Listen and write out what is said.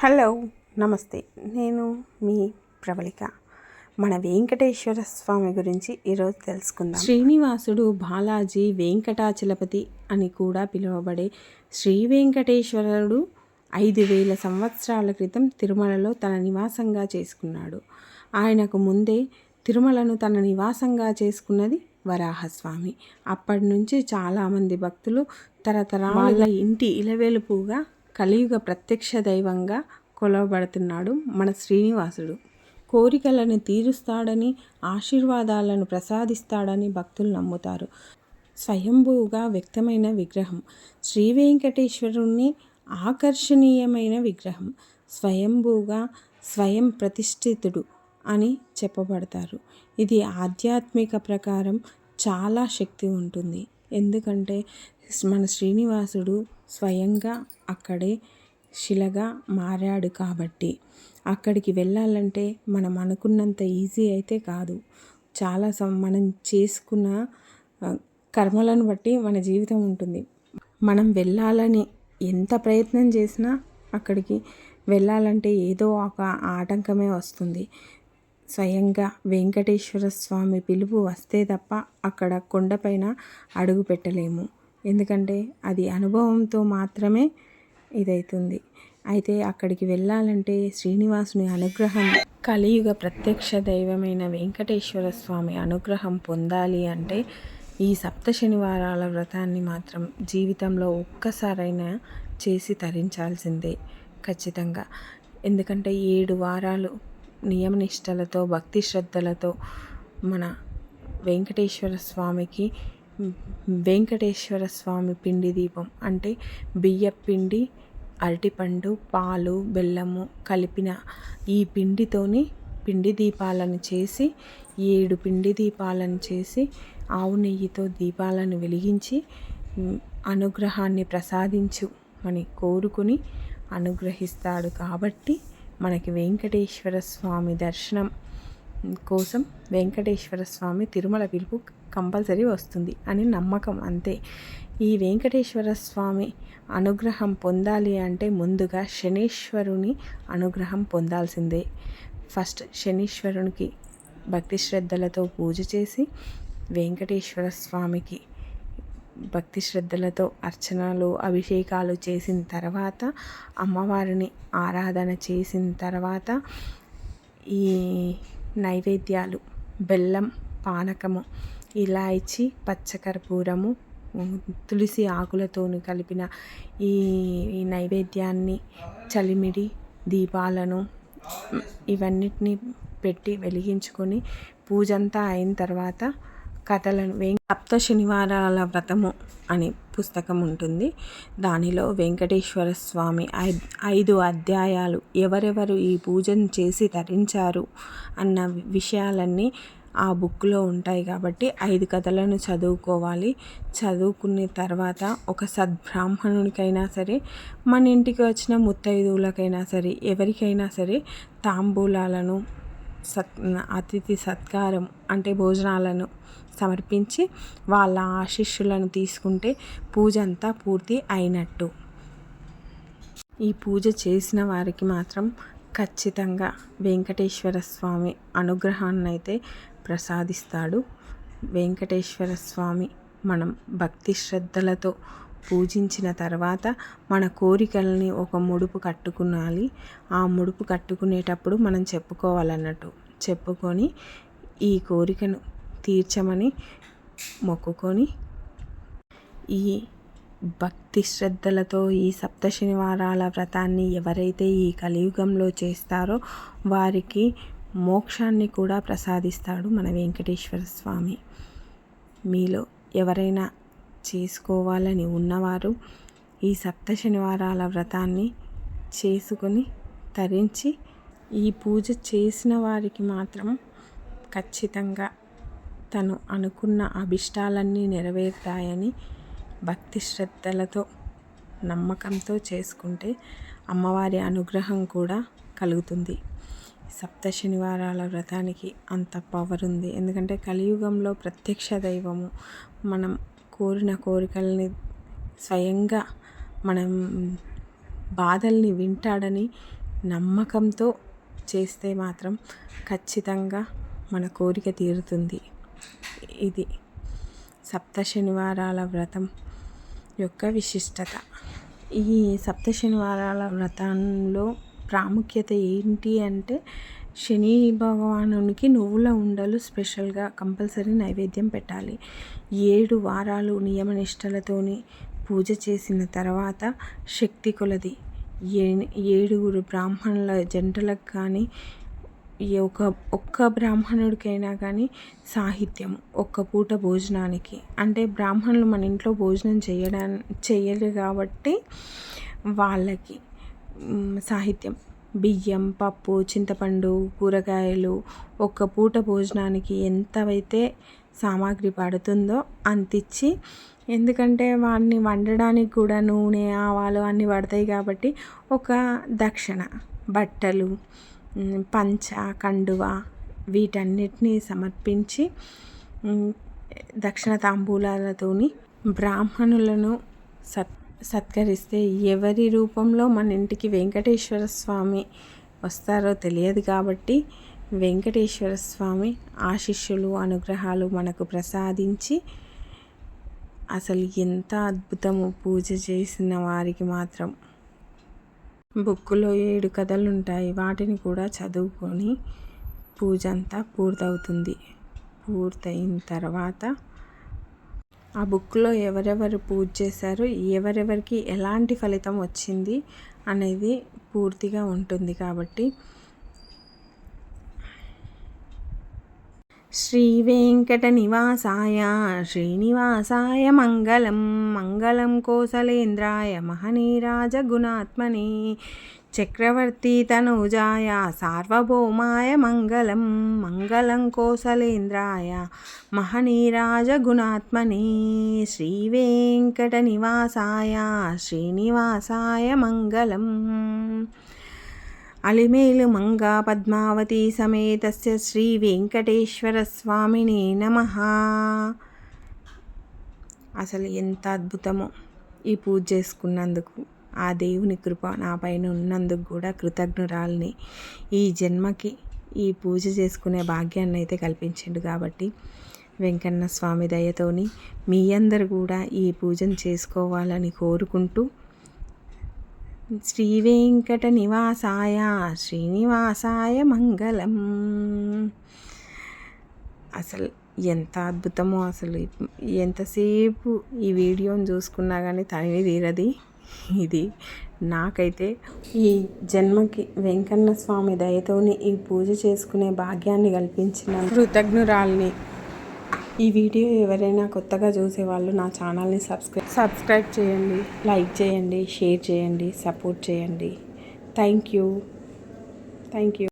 Hello నమస్తే. నేను మీ ప్రవళిక. మన వెంకటేశ్వర స్వామి గురించి ఈరోజు తెలుసుకుందాం. శ్రీనివాసుడు బాలాజీ వెంకటాచలపతి అని కూడా పిలువబడే శ్రీ వెంకటేశ్వరుడు ఐదు వేల సంవత్సరాల క్రితం తిరుమలలో తన నివాసంగా చేసుకున్నాడు. ఆయనకు ముందే తిరుమలను తన నివాసంగా చేసుకున్నది వరాహస్వామి. అప్పటి నుంచి చాలామంది భక్తులు తరతరాల ఇంటి ఇలవెలుపుగా కలియుగ ప్రత్యక్ష దైవంగా కొలవబడుతున్నాడు మన శ్రీనివాసుడు. కోరికలను తీరుస్తాడని ఆశీర్వాదాలను ప్రసాదిస్తాడని భక్తులు నమ్ముతారు. స్వయంభూగా వ్యక్తమైన విగ్రహం. శ్రీ వెంకటేశ్వరుణ్ణి ఆకర్షణీయమైన విగ్రహం. స్వయంభూగా స్వయం ప్రతిష్ఠితుడు అని చెప్పబడతారు. ఇది ఆధ్యాత్మిక ప్రకారం చాలా శక్తి ఉంటుంది. ఎందుకంటే మన శ్రీనివాసుడు స్వయంగా అక్కడే శిలగా మారాడు కాబట్టి. అక్కడికి వెళ్ళాలంటే మనం అనుకున్నంత ఈజీ అయితే కాదు. చాలా సం మనం చేసుకున్న కర్మలను బట్టి మన జీవితం ఉంటుంది. మనం వెళ్ళాలని ఎంత ప్రయత్నం చేసినా అక్కడికి వెళ్ళాలంటే ఏదో ఒక ఆటంకమే వస్తుంది. స్వయంగా వెంకటేశ్వర స్వామి పిలుపు వస్తే తప్ప అక్కడ కొండపైన అడుగు పెట్టలేము. ఎందుకంటే అది అనుభవంతో మాత్రమే ఇదవుతుంది అయితే అక్కడికి వెళ్ళాలంటే శ్రీనివాసుని అనుగ్రహం కలియుగ ప్రత్యక్ష దైవమైన వెంకటేశ్వర స్వామి అనుగ్రహం పొందాలి అంటే ఈ సప్త శనివారాల వ్రతాన్ని మాత్రం జీవితంలో ఒక్కసారైనా చేసి తరించాల్సిందే ఖచ్చితంగా. ఎందుకంటే ఏడు వారాలు నియమనిష్టలతో భక్తి శ్రద్ధలతో మన వెంకటేశ్వర స్వామికి వెంకటేశ్వర స్వామి పిండి దీపం అంటే బియ్య పిండి అరటిపండు పాలు బెల్లము కలిపిన ఈ పిండితోని పిండి దీపాలను చేసి ఏడు పిండి దీపాలను చేసి ఆవు నెయ్యితో దీపాలను వెలిగించి అనుగ్రహాన్ని ప్రసాదించు అని కోరుకుని అనుగ్రహిస్తాడు కాబట్టి మనకి వెంకటేశ్వర స్వామి దర్శనం కోసం వెంకటేశ్వర స్వామి తిరుమల పిలుపు కంపల్సరీ వస్తుంది అని నమ్మకం అంతే. ఈ వెంకటేశ్వర స్వామి అనుగ్రహం పొందాలి అంటే ముందుగా శనీశ్వరుని అనుగ్రహం పొందాల్సిందే. ఫస్ట్ శనీశ్వరునికి భక్తి శ్రద్ధలతో పూజ చేసి వెంకటేశ్వర స్వామికి భక్తి శ్రద్ధలతో అర్చనలు అభిషేకాలు చేసిన తర్వాత అమ్మవారిని ఆరాధన చేసిన తర్వాత ఈ నైవేద్యాలు. బెల్లం పానకము ఇలాయచి పచ్చకర్పూరము తులసి ఆకులతోను కలిపిన ఈ నైవేద్యాన్ని చలిమిడి దీపాలను ఇవన్నిటిని పెట్టి వెలిగించుకొని పూజంతా అయిన తర్వాత కథలను వెం సప్త శనివారాల వ్రతము అని పుస్తకం ఉంటుంది దానిలో వెంకటేశ్వర స్వామి ఐదు అధ్యాయాలు ఎవరెవరు ఈ పూజను చేసి తరించారు అన్న విషయాలన్నీ ఆ బుక్లో ఉంటాయి కాబట్టి ఐదు కథలను చదువుకోవాలి. చదువుకున్న తర్వాత ఒక సద్బ్రాహ్మణునికైనా సరే మన ఇంటికి వచ్చిన ముత్తైదువులకైనా సరే ఎవరికైనా సరే తాంబూలాలను సత్ అతిథి సత్కారం అంటే భోజనాలను సమర్పించి వాళ్ళ ఆశీస్సులను తీసుకుంటే పూజ అంతా పూర్తి అయినట్టు. ఈ పూజ చేసిన వారికి మాత్రం ఖచ్చితంగా వెంకటేశ్వర స్వామి అనుగ్రహాన్ని అయితే ప్రసాదిస్తాడు. వెంకటేశ్వర స్వామి మనం భక్తి శ్రద్ధలతో పూజించిన తర్వాత మన కోరికల్ని ఒక ముడుపు కట్టుకునాలి. ఆ ముడుపు కట్టుకునేటప్పుడు మనం చెప్పుకోవాలన్నట్టు. చెప్పుకొని ఈ కోరికను తీర్చమని మొక్కుకొని ఈ భక్తి శ్రద్ధలతో ఈ సప్త శనివారాల వ్రతాన్ని ఎవరైతే ఈ కలియుగంలో చేస్తారో వారికి మోక్షాన్ని కూడా ప్రసాదిస్తాడు మన వెంకటేశ్వర స్వామి. మీలో ఎవరైనా చేసుకోవాలని ఉన్నవారు ఈ సప్త శనివారాల వ్రతాన్ని చేసుకొని తరించి ఈ పూజ చేసిన వారికి మాత్రం ఖచ్చితంగా తను అనుకున్న అభిష్టాలన్నీ నెరవేరుతాయని భక్తి శ్రద్ధలతో నమ్మకంతో చేసుకుంటే అమ్మవారి అనుగ్రహం కూడా కలుగుతుంది. సప్త శనివారాల వ్రతానికి అంత పవర్ ఉంది. ఎందుకంటే కలియుగంలో ప్రత్యక్ష దైవము మనం కోరిన కోరికల్ని స్వయంగా మనం బాధల్ని వింటాడని నమ్మకంతో చేస్తే మాత్రం ఖచ్చితంగా మన కోరిక తీరుతుంది. ఇది. సప్త శనివారాల వ్రతం యొక్క విశిష్టత. ఈ సప్త శనివారాల వ్రతంలో ప్రాముఖ్యత ఏంటి అంటే శని భగవానునికి నువ్వుల ఉండలు స్పెషల్గా కంపల్సరీ నైవేద్యం పెట్టాలి. ఏడు వారాలు నియమనిష్టలతోని పూజ చేసిన తర్వాత శక్తి కొలది. ఏ ఏడుగురు బ్రాహ్మణుల జంటలకు కానీ ఈ ఒక ఒక్క బ్రాహ్మణుడికైనా కానీ సాహిత్యం ఒక్క పూట భోజనానికి. అంటే బ్రాహ్మణులు మన ఇంట్లో భోజనం చేయడా చేయరు కాబట్టి వాళ్ళకి సాహిత్యం. బియ్యం పప్పు చింతపండు కూరగాయలు ఒక్క పూట భోజనానికి ఎంతవైతే సామాగ్రి పడుతుందో అంతిచ్చి ఎందుకంటే వాడిని వండడానికి కూడా నూనె ఆవాలు అన్నీ పడతాయి కాబట్టి ఒక దక్షిణ. బట్టలు పంచ కండువ వీటన్నిటిని సమర్పించి దక్షిణ తాంబూలాలతోని బ్రాహ్మణులను సత్ సత్కరిస్తే ఎవరి రూపంలో మన ఇంటికి వెంకటేశ్వర స్వామి వస్తారో తెలియదు కాబట్టి వెంకటేశ్వర స్వామి ఆశిష్యులు అనుగ్రహాలు మనకు ప్రసాదించి అసలు ఎంత అద్భుతము పూజ చేసిన వారికి మాత్రం. బుక్కులో ఏడు కథలు ఉంటాయి వాటిని కూడా చదువుకొని పూజ అంతా పూర్తవుతుంది. పూర్తయిన తర్వాత ఆ బుక్లో ఎవరెవరు పూజ చేశారు ఎవరెవరికి ఎలాంటి ఫలితం వచ్చింది అనేది పూర్తిగా ఉంటుంది కాబట్టి శ్రీవేంకటనివాసాయ శ్రీనివాసాయ మంగళం మంగళం కోసలేంద్రాయ మహనీరాజగుణాత్మనే చక్రవర్తి తనూజాయ సార్వభౌమాయ మంగళం మంగళం కోసలేంద్రాయ మహనీరాజగుణాత్మనే శ్రీవేంకటనివాసాయ శ్రీనివాసాయ మంగళం అలిమేలు మంగా పద్మావతి సమేతస్య శ్రీ వెంకటేశ్వర స్వామిని నమ. అసలు ఎంత అద్భుతమో ఈ పూజ చేసుకున్నందుకు ఆ దేవుని కృప నా పైన ఉన్నందుకు కూడా కృతజ్ఞురాలని. ఈ జన్మకి ఈ పూజ చేసుకునే భాగ్యాన్ని అయితే కల్పించిండు కాబట్టి వెంకన్న స్వామి దయతోని మీ అందరు కూడా ఈ పూజను చేసుకోవాలని కోరుకుంటూ శ్రీవేంకట నివాసాయ శ్రీనివాసాయ మంగళం. అసలు ఎంత అద్భుతమో అసలు. ఎంతసేపు ఈ వీడియోని చూసుకున్నా కానీ తనివి తీరది. ఇది నాకైతే ఈ జన్మకి వెంకన్న స్వామి దయతోని ఈ పూజ చేసుకునే భాగ్యాన్ని కల్పించిన కృతజ్ఞురాల్ని. ఈ వీడియో ఎవరైనా కొత్తగా చూసేవాళ్ళు నా ఛానల్ని సబ్స్క్రైబ్ సబ్స్క్రైబ్ చేయండి లైక్ చేయండి షేర్ చేయండి సపోర్ట్ చేయండి. Thank you thank you